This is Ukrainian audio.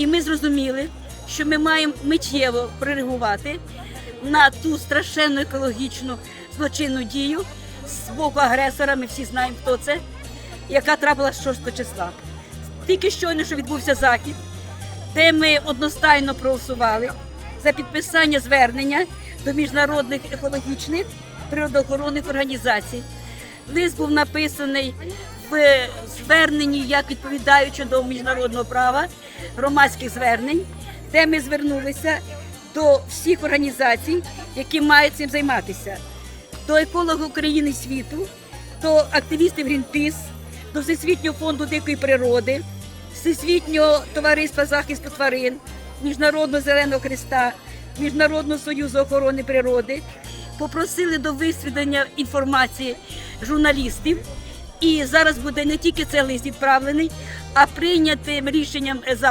І ми зрозуміли, що ми маємо миттєво прореагувати на ту страшенну екологічну злочинну дію з боку агресора. Ми всі знаємо, хто це, яка трапилася 6 числа. Тільки щойно, що відбувся захід, де ми одностайно проголосували за підписання звернення до міжнародних екологічних природоохоронних організацій. Лист був написаний в зверненні як відповідаючи до міжнародного права громадських звернень, де ми звернулися до всіх організацій, які мають цим займатися, до екологів України і світу, до активістів Greenpeace, до Всесвітнього фонду дикої природи, Всесвітнього товариства захисту тварин, Міжнародного зеленого хреста, Міжнародного союзу охорони природи. Попросили до висвітлення інформації журналістів. І зараз буде не тільки цей лист відправлений, а прийнятим рішенням за